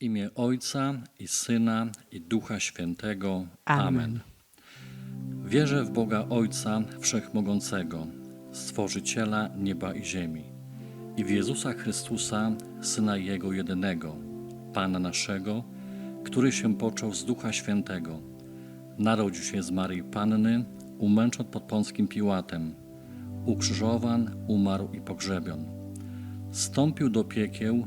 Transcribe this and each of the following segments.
imię Ojca i Syna i Ducha Świętego. Amen. Amen. Wierzę w Boga Ojca Wszechmogącego, Stworzyciela nieba i ziemi i w Jezusa Chrystusa, Syna Jego jedynego, Pana naszego, który się począł z Ducha Świętego. Narodził się z Maryi Panny, umęczon pod Pąckim Piłatem, ukrzyżowan, umarł i pogrzebion. Wstąpił do piekieł,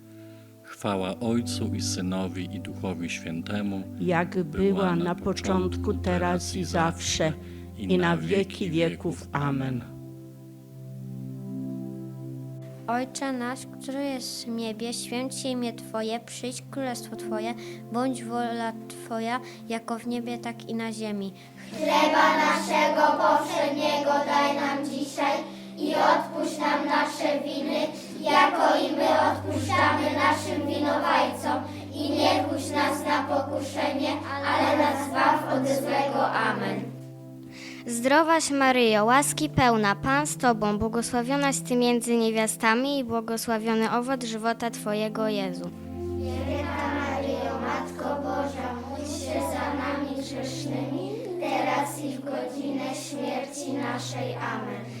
Chwała Ojcu i Synowi i Duchowi Świętemu, Jak była na początku, teraz i zawsze, i na wieki wieków. Amen. Ojcze nasz, który jest w niebie, święć imię Twoje, przyjdź królestwo Twoje, bądź wola Twoja, jako w niebie, tak i na ziemi. Chleba naszego powszedniego daj nam dzisiaj i odpuść nam nasze winy, jako i my odpuszczamy naszym winowajcom. I nie wódź nas na pokuszenie, ale nas zbaw od złego. Amen. Zdrowaś Maryjo, łaski pełna, Pan z Tobą, błogosławionaś Ty między niewiastami i błogosławiony owoc żywota Twojego Jezu. Święta Maryjo, Matko Boża, módl się za nami grzesznymi, teraz i w godzinę śmierci naszej. Amen.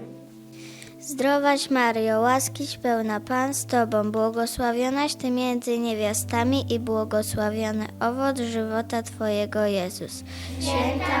Zdrowaś Maryjo, łaskiś pełna Pan z Tobą, błogosławionaś Ty między niewiastami i błogosławiony owoc żywota Twojego Jezus. Święta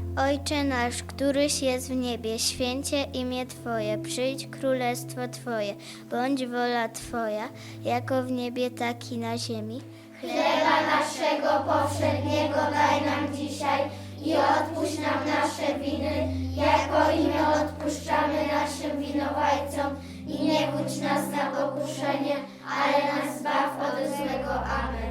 Ojcze nasz, któryś jest w niebie, święcie imię Twoje, przyjdź królestwo Twoje, bądź wola Twoja, jako w niebie, tak i na ziemi. Chleba naszego powszedniego daj nam dzisiaj i odpuść nam nasze winy, jako i my odpuszczamy naszym winowajcom. I nie budź nas na pokuszenie, ale nas zbaw od złego. Amen.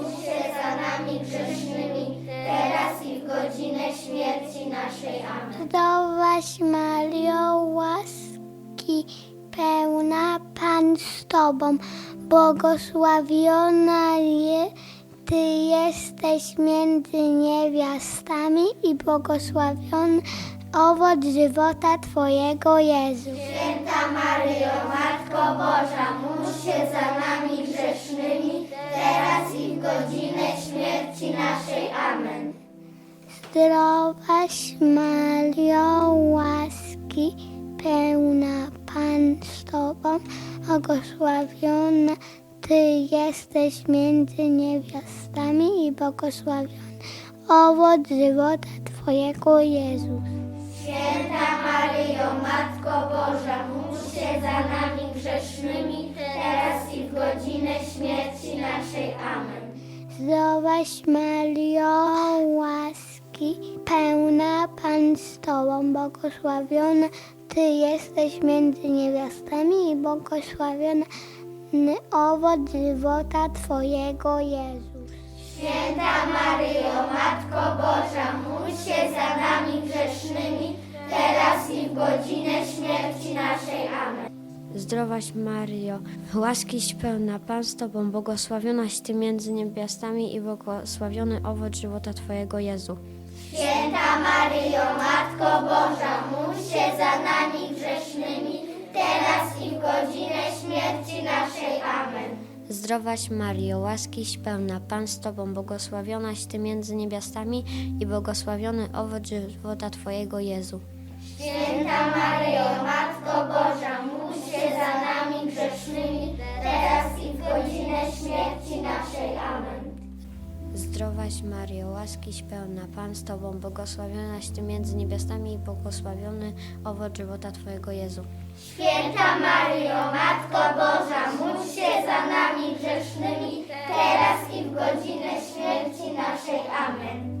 nami grzesznymi, teraz i w godzinę śmierci naszej. Amen. Zdrowaś Mario, łaski pełna Pan z Tobą, błogosławiona je, Ty jesteś między niewiastami i błogosławiony owoc żywota Twojego Jezus. Święta Maryjo, Matko Boża, módl się za nami grzesznymi, teraz i w godzinę śmierci naszej. Amen. Zdrowaś Mario, łaski pełna Pan z Tobą, błogosławiona Ty jesteś między niewiastami i błogosławiony owoc żywota Twojego Jezus. Święta Maryjo, Matko Boża, módl się za nami grzesznymi, teraz i w godzinę śmierci naszej. Amen. Zdrowaś Mario, łaski pełna Pan z Tobą, błogosławiona Ty jesteś między niewiastami i błogosławiony owoc żywota Twojego Jezus. Święta Maryjo, Matko Boża, módl się za nami grzesznymi, teraz i w godzinę śmierci naszej. Amen. Zdrowaś Maryjo, łaskiś pełna, Pan z Tobą, błogosławionaś Ty między niewiastami i błogosławiony owoc żywota Twojego Jezu. Święta Maryjo, Matko Boża, módl się za nami grzesznymi, teraz i w godzinę śmierci naszej. Amen. Zdrowaś Maryjo, łaskiś pełna, Pan z Tobą, błogosławionaś Ty między niewiastami i błogosławiony owoc żywota Twojego Jezu. Święta Maryjo, Matko Boża, módl się za nami grzesznymi, teraz i w godzinę śmierci naszej. Amen. Zdrowaś Maryjo, łaskiś pełna, Pan z Tobą, błogosławionaś Ty między niewiastami i błogosławiony owoc żywota Twojego Jezu. Święta Maryjo, Matko Boża, módl się za nami grzesznymi, teraz i w godzinę śmierci naszej. Amen.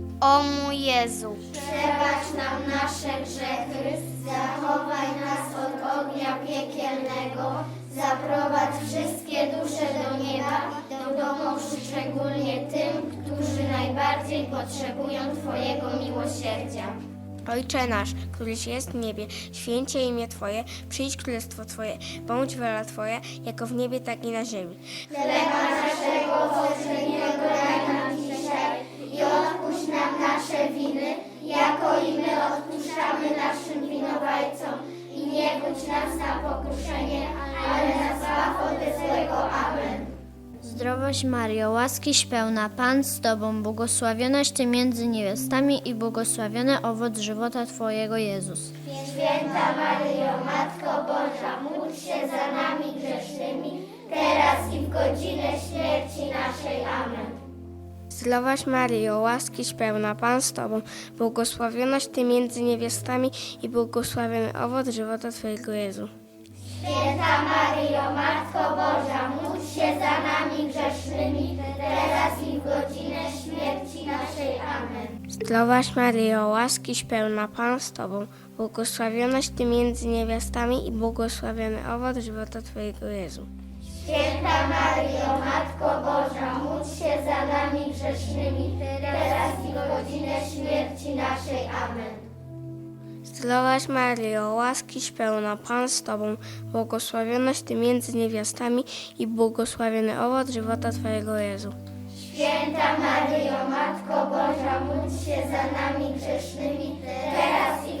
O mój Jezu, Przebacz nam nasze grzechy, zachowaj nas od ognia piekielnego, zaprowadź wszystkie dusze do nieba, dopomóż szczególnie tym, którzy najbardziej potrzebują Twojego miłosierdzia. Ojcze nasz, któryś jest w niebie, święcie imię Twoje, przyjdź królestwo Twoje, bądź wola Twoja, jako w niebie, tak i na ziemi. Chleba naszego daj nam i odpuść nam nasze winy, jako i my odpuszczamy naszym winowajcom. I nie budź nas na pokuszenie, ale nas zbaw ode złego. Amen. Zdrowaś Mario, łaskiś pełna, Pan z Tobą, błogosławionaś Ty między niewiastami i błogosławiony owoc żywota Twojego Jezus. Święta Maryjo, Matko Boża, módl się za nami grzesznymi, teraz i w godzinę śmierci naszej. Amen. Zdrowaś Maryjo, łaskiś pełna, Pan z Tobą, błogosławionaś Ty między niewiastami i błogosławiony owoc żywota Twojego Jezu. Święta Maryjo, Matko Boża, módl się za nami grzesznymi, teraz i w godzinę śmierci naszej. Amen. Zdrowaś Maryjo, łaskiś pełna, Pan z Tobą, błogosławionaś Ty między niewiastami i błogosławiony owoc żywota Twojego Jezu. Święta Maryjo, Matko Boża, módl się za nami grzesznymi, teraz i w godzinę śmierci naszej. Amen. Zdrowaś Maryjo, łaskiś pełna, Pan z Tobą, błogosławionaś Ty między niewiastami i błogosławiony owoc żywota Twojego Jezu. Święta Maryjo, Matko Boża, módl się za nami grzesznymi, teraz i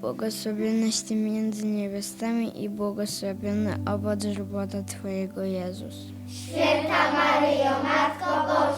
błogosławionaś Ty między niewiastami i błogosławiony owoc żywota Twojego Jezus. Święta Maryjo, Matko Boża,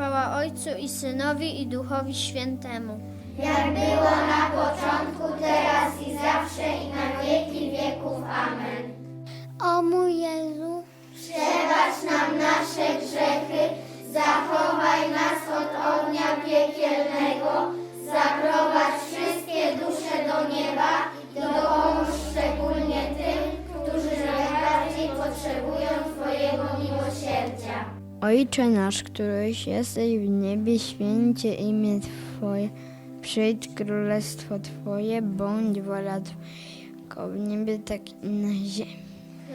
Chwała Ojcu i Synowi i Duchowi Świętemu. Jak było na początku, teraz i zawsze i na wieki wieków. Amen. O mój Jezu, Przebacz nam nasze grzechy, zachowaj nas od ognia piekielnego, zaprowadź wszystkie dusze do nieba i dopomóż szczególnie tym, którzy najbardziej potrzebują Twojego miłosierdzia. Ojcze nasz, któryś jesteś w niebie, święcie imię Twoje. Przyjdź królestwo Twoje, bądź wola Twoja, w niebie, tak i na ziemi.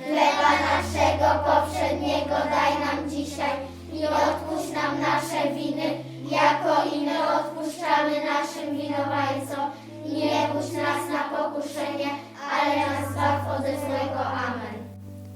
Chleba naszego poprzedniego daj nam dzisiaj i odpuść nam nasze winy, jako i my odpuszczamy naszym winowajcom. Nie puść nas na pokuszenie, ale nas zbaw ode złego.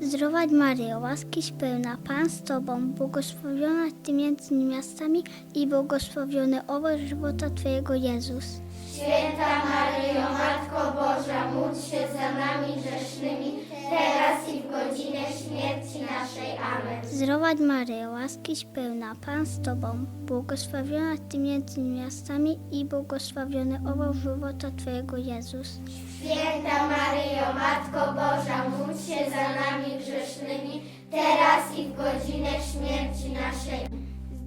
Zdrowaś Maryjo, łaskiś pełna, Pan z Tobą, błogosławionaś Ty między niewiastami i błogosławiony owoc żywota Twojego Jezus. Święta Maryjo, Matko Boża, módl się za nami grzesznymi, teraz i w godzinę śmierci naszej. Amen. Zdrowaś Maryjo, łaskiś pełna, Pan z Tobą, błogosławionaś Ty między niewiastami i błogosławiony owoc żywota Twojego Jezus. Święta Maryjo, Matko Boża, módl się za nami grzesznymi, teraz i w godzinę śmierci naszej.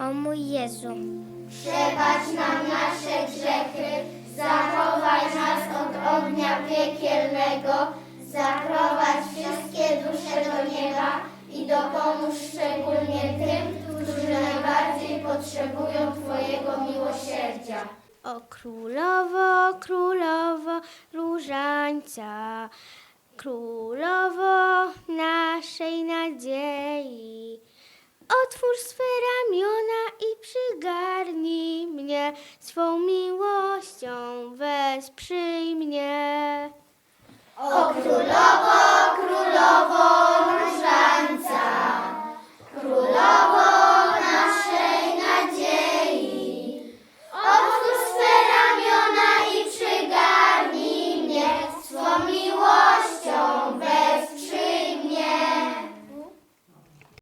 O mój Jezu, Przebacz nam nasze grzechy, zachowaj nas od ognia piekielnego, zaprowadź wszystkie dusze do nieba i dopomóż szczególnie tym, którzy najbardziej potrzebują Twojego miłosierdzia. o królowo, królowo różańca, królowo naszej nadziei. Otwórz swe ramiona i przygarnij mnie, swą miłością wesprzyj mnie. O królowo, królowo różańca, królowo naszej